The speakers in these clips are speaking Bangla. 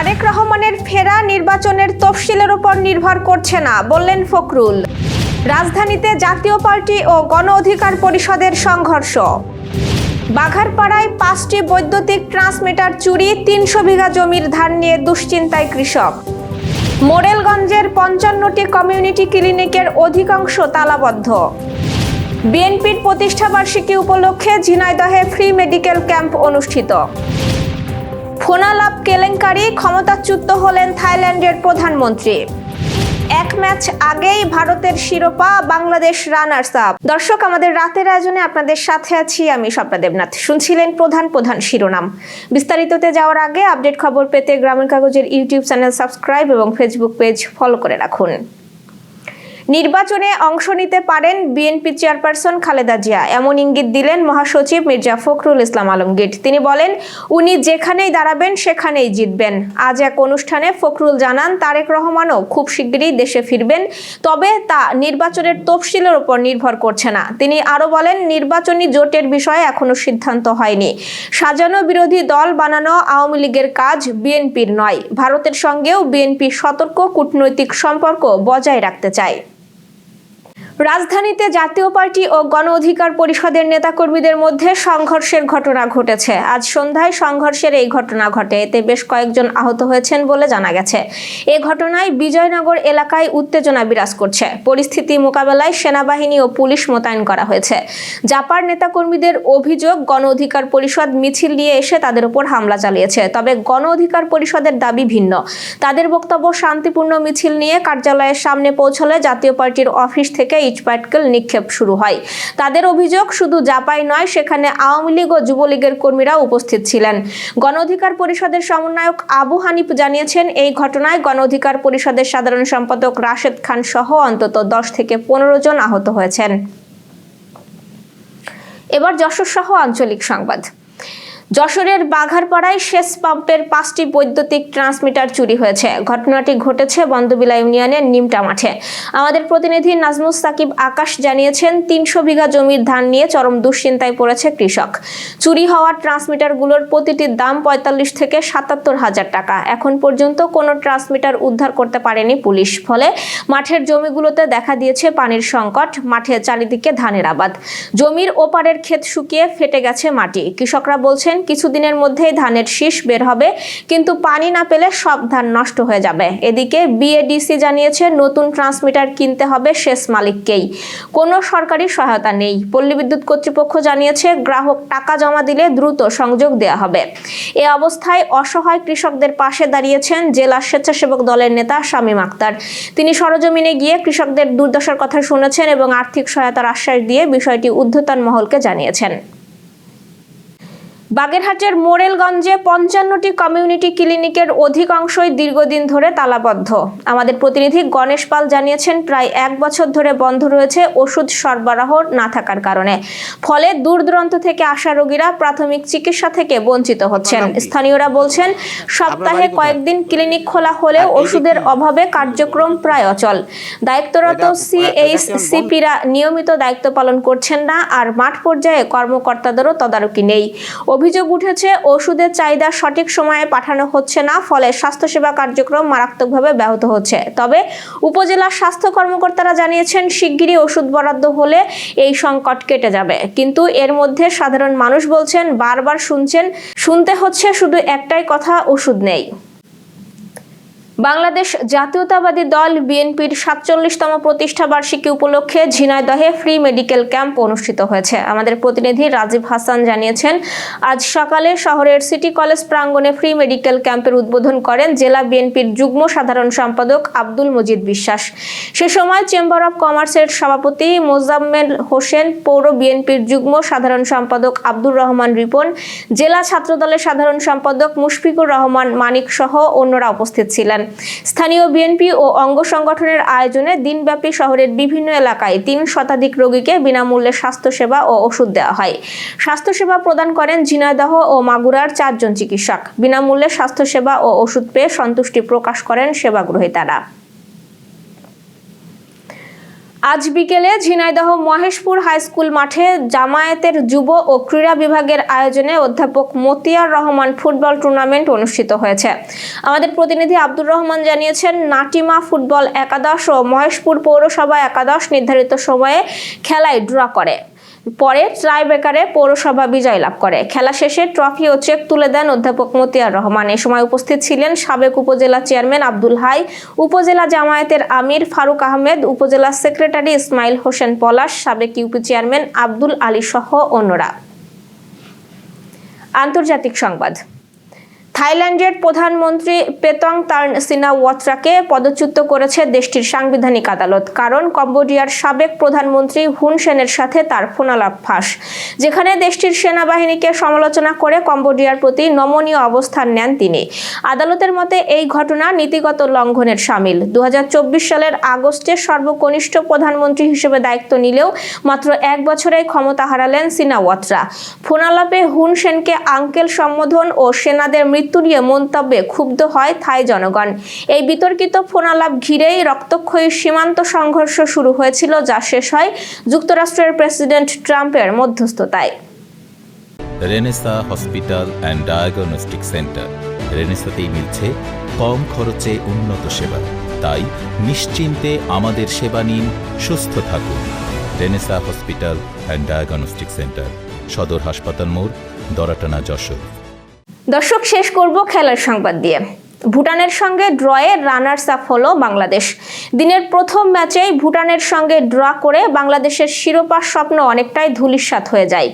তারেক রহমানের ফেরা নির্বাচনের তফসিলের উপর নির্ভর করছে না, বললেন ফখরুল। রাজধানীতে জাতীয় পার্টি ও গণ অধিকার পরিষদের সংঘর্ষ। বাঘারপাড়ায় পাঁচটি বৈদ্যুতিক ট্রান্সমিটার চুরি, তিনশো বিঘা জমির ধান নিয়ে দুশ্চিন্তায় কৃষক। মোরেলগঞ্জের পঞ্চান্নটি কমিউনিটি ক্লিনিকের অধিকাংশ তালাবদ্ধ। বিএনপির প্রতিষ্ঠাবার্ষিকী উপলক্ষে ঝিনাইদহে ফ্রি মেডিকেল ক্যাম্প অনুষ্ঠিত। ফোনালাপ কেলেঙ্কারি, ক্ষমতাচ্যুত হলেন থাইল্যান্ডের প্রধানমন্ত্রী। এক ম্যাচ আগেই ভারতের শিরোপা, বাংলাদেশ রানার্স আপ। দর্শক, আমাদের রাতের আয়োজনে আপনাদের সাথে আছি আমি স্বপ্না দেবনাথ। শুনছিলেন প্রধান প্রধান শিরোনাম। বিস্তারিততে যাওয়ার আগে আপডেট খবর পেতে গ্রামীণ কাগজের ইউটিউব চ্যানেল সাবস্ক্রাইব এবং ফেসবুক পেজ ফলো করে রাখুন। নির্বাচনে অংশ নিতে পারেন বিএনপি চেয়ারপারসন খালেদা জিয়া। এমন ইঙ্গিত দিলেন মহাসচিব মির্জা ফখরুল ইসলাম আলমগীর। তিনি বলেন, উনি যেখানেই দাঁড়াবেন, সেখানেই জিতবেন। আজ এক অনুষ্ঠানে ফখরুল জানান, তারেক রহমানও খুব শিগগিরই দেশে ফিরবেন, তবে তা নির্বাচনের তফসিলের উপর নির্ভর করছে না। তিনি আরও বলেন, নির্বাচনী জোটের বিষয়ে এখনও সিদ্ধান্ত হয়নি। সাজানো বিরোধী দল বানানো আওয়ামী লীগের কাজ বিএনপির নয়। ভারতের সঙ্গেও বিএনপি সতর্ক, কূটনৈতিক সম্পর্ক বজায় রাখতে চায়। রাজধানীতে জাতীয় পার্টি ও গণ অধিকার পরিষদের নেতাকর্মীদের মধ্যে সংঘর্ষের ঘটনা ঘটেছে। আজ সন্ধ্যায় সংঘর্ষের এই ঘটনা ঘটে। এতে বেশ কয়েকজন আহত হয়েছেন বলে জানা গেছে। এ ঘটনায় বিজয়নগর এলাকায় উত্তেজনা বিরাজ করছে। পরিস্থিতি মোকাবেলায় সেনাবাহিনী ও পুলিশ মোতায়েন করা হয়েছে। জাপার নেতাকর্মীদের অভিযোগ, গণ অধিকার পরিষদ মিছিল নিয়ে এসে তাদের উপর হামলা চালিয়েছে। তবে গণ অধিকার পরিষদের দাবি ভিন্ন। তাদের বক্তব্য শান্তিপূর্ণ মিছিল নিয়ে কার্যালয়ের সামনে পৌঁছলে জাতীয় পার্টির অফিস থেকে ইটপাটকেল নিক্ষেপ শুরু হয়। তাদের অভিযোগ শুধু জাপাই নয়, সেখানে আওয়ামী লীগ ও যুবলীগের কর্মীরা উপস্থিত ছিলেন। গণ অধিকার পরিষদের সমন্বয়ক আবু হানিফ জানিয়েছেন, এই ঘটনায় গণ অধিকার পরিষদের সাধারণ সম্পাদক রাশেদ খান সহ অন্তত দশ থেকে পনেরো জন আহত হয়েছেন। এবার যশোর সহ আঞ্চলিক সংবাদ। যশোরের বাঘারপাড়ায় সেচ পাম্পের পাঁচটি বৈদ্যুতিক ট্রান্সমিটার চুরি হয়েছে। ঘটনাটি ঘটেছে বন্দবিলা ইউনিয়নের নিমটা মাঠে। আমাদের প্রতিনিধি নাজমুস সাকিব আকাশ জানিয়েছেন, তিনশো বিঘা জমির ধান নিয়ে চরম দুশ্চিন্তায় পড়েছে কৃষক। চুরি হওয়া ট্রান্সমিটারগুলোর প্রতিটির দাম পঁয়তাল্লিশ থেকে সাতাত্তর হাজার টাকা। এখন পর্যন্ত কোনো ট্রান্সমিটার উদ্ধার করতে পারেনি পুলিশ। ফলে মাঠের জমিগুলোতে দেখা দিয়েছে পানির সংকট মাঠে চারিদিকে ধানের আবাদ। জমির ওপারের ক্ষেত শুকিয়ে ফেটে গেছে মাটি। কৃষকরা বলছেন কিছুদিনের মধ্যেই ধানের শীষ বের হবে, কিন্তু পানি না পেলে সব ধান নষ্ট হয়ে যাবে। এদিকে বিএডিসি জানিয়েছে, নতুন ট্রান্সমিটার কিনতে হবে শেষ মালিককেই। কোনো সরকারি সহায়তা নেই। পল্লী বিদ্যুৎ কর্তৃপক্ষ জানিয়েছে, গ্রাহক টাকা জমা দিলে দ্রুত সংযোগ দেওয়া হবে। এ অবস্থায় অসহায় কৃষকদের পাশে দাঁড়িয়েছেন জেলা স্বেচ্ছাসেবক দলের নেতা শামীম আক্তার। তিনি সরজমিনে গিয়ে কৃষকদের দুর্দশার কথা শুনেছেন এবং আর্থিক সহায়তার আশ্বাস দিয়ে বিষয়টি ঊর্ধ্বতন মহলকে জানিয়েছেন। বাগেরহাটের মোরেলগঞ্জে পঞ্চান্নটি কমিউনিটি ক্লিনিকের অধিকাংশই দীর্ঘদিন ধরে তালাবদ্ধ। আমাদের প্রতিনিধি গণেশ পাল জানিয়েছেন প্রায় এক বছর ধরে বন্ধ রয়েছে ওষুধ সরবরাহ না থাকার কারণে। ফলে দূর দূরান্ত থেকে আসা রোগীরা প্রাথমিক চিকিৎসা থেকে বঞ্চিত হচ্ছেন। স্থানীয়রা বলছেন সপ্তাহে কয়েকদিন ক্লিনিক খোলা হলেও ওষুধের অভাবে কার্যক্রম প্রায় অচল। দায়িত্বরত সিএইচসিপিরা নিয়মিত দায়িত্ব পালন করছেন না আর মাঠ পর্যায়ে কর্মকর্তাদেরও তদারকি নেই। অভিযোগ উঠেছে, ওষুধের চাহিদা সঠিক সময়ে পাঠানো হচ্ছে না, ফলে স্বাস্থ্যসেবা কার্যক্রম মারাত্মকভাবে ব্যাহত হচ্ছে। তবে উপজেলার স্বাস্থ্য কর্মকর্তারা জানিয়েছেন, শিগগিরই ওষুধ বরাদ্দ হলে এই সংকট কেটে যাবে। কিন্তু এর মধ্যে সাধারণ মানুষ বলছেন, বারবার শুনছেন, শুনতে হচ্ছে শুধু একটাই কথা, ওষুধ নেই। বাংলাদেশ জাতীয়তাবাদী দল বিএনপির সাতচল্লিশতম প্রতিষ্ঠা বার্ষিকী উপলক্ষে ঝিনাইদহে ফ্রি মেডিকেল ক্যাম্প অনুষ্ঠিত হয়েছে। আমাদের প্রতিনিধি রাজীব হাসান জানিয়েছেন, আজ সকালে শহরের সিটি কলেজ প্রাঙ্গণে ফ্রি মেডিকেল ক্যাম্পের উদ্বোধন করেন জেলা বিএনপির যুগ্ম সাধারণ সম্পাদক আব্দুল মজিদ বিশ্বাস। সে সময় চেম্বার অব কমার্সের সভাপতি মোজাম্মেল হোসেন, পৌর বিএনপির যুগ্ম সাধারণ সম্পাদক আব্দুর রহমান রিপন, জেলা ছাত্রদলের সাধারণ সম্পাদক মুশফিকুর রহমান মানিক সহ অন্যরা উপস্থিত ছিলেন। স্থানীয় বিএনপি ও অঙ্গ সংগঠনের আয়োজনে দিনব্যাপী শহরের বিভিন্ন এলাকায় তিন শতাধিক রোগীকে বিনামূল্যে স্বাস্থ্যসেবা ও ওষুধ দেওয়া হয়। স্বাস্থ্যসেবা প্রদান করেন ঝিনাইদহ ও মাগুরার চারজন চিকিৎসক। বিনামূল্যে স্বাস্থ্যসেবা ও ওষুধ পেয়ে সন্তুষ্টি প্রকাশ করেন সেবাগ্রহীতারা আজ বিকেলে ঝিনাইদহ মহেশপুর হাই স্কুল মাঠে জামায়াতের যুব ও ক্রীড়া বিভাগের আয়োজনে অধ্যাপক মতিয়ার রহমান ফুটবল টুর্নামেন্ট অনুষ্ঠিত হয়েছে। আমাদের প্রতিনিধি আব্দুর রহমান জানিয়েছেন, নাটিমা ফুটবল একাদশ ও মহেশপুর পৌরসভা একাদশ নির্ধারিত সময়ে খেলায় ড্র করে। পরে ট্রাইব্রেকারে পৌরসভা বিজয় লাভ করে। খেলা শেষে ট্রফি ও চেক তুলে দেন অধ্যাপক মতিয়ার রহমান। এ সময় উপস্থিত ছিলেন সাবেক উপজেলা চেয়ারম্যান আব্দুল হাই, উপজেলা জামায়াতের আমির ফারুক আহমেদ, উপজেলা সেক্রেটারি ইসমাইল হোসেন পলাশ, সাবেক ইউপি চেয়ারম্যান আব্দুল আলী সহ অন্যরা। আন্তর্জাতিক সংবাদ। থাইল্যান্ডের প্রধানমন্ত্রী পেতং তার্ন সিনা সিনাওয়াত্রাকে পদচ্যুত করেছে দেশটির সাংবিধানিক আদালত, কারণ কম্বোডিয়ার সাবেক প্রধানমন্ত্রী হুন সেনের সাথে তার ফোনালাপ ফাঁস, যেখানে দেশটির সেনাবাহিনীকে সমালোচনা করে কম্বোডিয়ার প্রতি নমনীয় অবস্থান নেন তিনি। আদালতের মতে, এই ঘটনা নীতিগত লঙ্ঘনের সামিল। দু হাজার চব্বিশ সালের আগস্টে সর্বকনিষ্ঠ প্রধানমন্ত্রী হিসেবে দায়িত্ব নিলেও মাত্র এক বছরেই ক্ষমতা হারালেন সিনা সিনাওয়াত্রা ফোনালাপে হুন সেনকে আঙ্কেল সম্বোধন ও সেনাদের মৃত্যু নিয়ে মন্তব্যে ক্ষুব্ধ হয় থাই জনগণ। এই বিতর্কিত ফোনালাপ ঘিরেই রক্তক্ষয়ী সীমান্ত সংঘর্ষ শুরু হয়েছিল, যা শেষ হয় যুক্তরাষ্ট্রের প্রেসিডেন্ট ট্রাম্পের মধ্যস্থতায়। Renaissance hospital and diagnostic centre. রেনেসাতেই মিলছে কম খরচে উন্নত সেবা। তাই নিশ্চিন্তে আমাদের সেবা নিন, সুস্থ থাকুন। Renaissance hospital and diagnostic centre, সদর হাসপাতাল মোড়, দরাটানা যশোর। দর্শক শেষ করব খেলার সংবাদ দিয়ে। ভুটানের সঙ্গে ড্রয়ে রানার্স আপ হলো বাংলাদেশ। দিনের প্রথম ম্যাচেই ভুটানের সঙ্গে ড্র করে বাংলাদেশের শিরোপার স্বপ্ন অনেকটাই ধূলিসাৎ হয়ে যায়।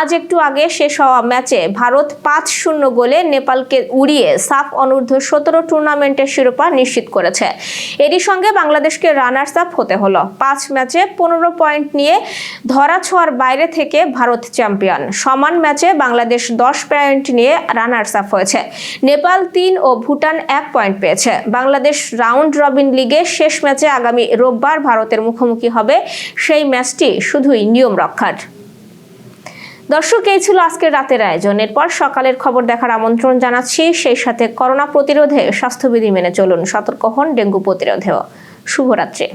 আজ একটু আগে শেষ হওয়া ম্যাচে ভারত পাঁচ শূন্য গোলে নেপালকে উড়িয়ে সাফ অনূর্ধ্ব সতেরো টুর্নামেন্টের শিরোপা নিশ্চিত করেছে। এরই সঙ্গে বাংলাদেশকে রানার্স আপ হতে হলো। পাঁচ ম্যাচে পনেরো পয়েন্ট নিয়ে ধরা ছোঁয়ার বাইরে থেকে ভারত চ্যাম্পিয়ন। সমান ম্যাচে বাংলাদেশ দশ পয়েন্ট নিয়ে রানার্স আপ হয়েছে। নেপাল তিন ও ভুটান এক পয়েন্ট পেয়েছে। বাংলাদেশ রাউন্ড রবিন লিগে শেষ ম্যাচে আগামী রোববার ভারতের মুখোমুখি হবে। সেই ম্যাচটি শুধুই নিয়ম রক্ষার। দর্শক, এই ছিল আজকের রাতের আয়োজন। এরপর সকালের খবর দেখার আমন্ত্রণ জানাচ্ছি। সেই সাথে করোনা প্রতিরোধে স্বাস্থ্যবিধি মেনে চলুন। সতর্ক হন ডেঙ্গু প্রতিরোধেও। শুভরাত্রি।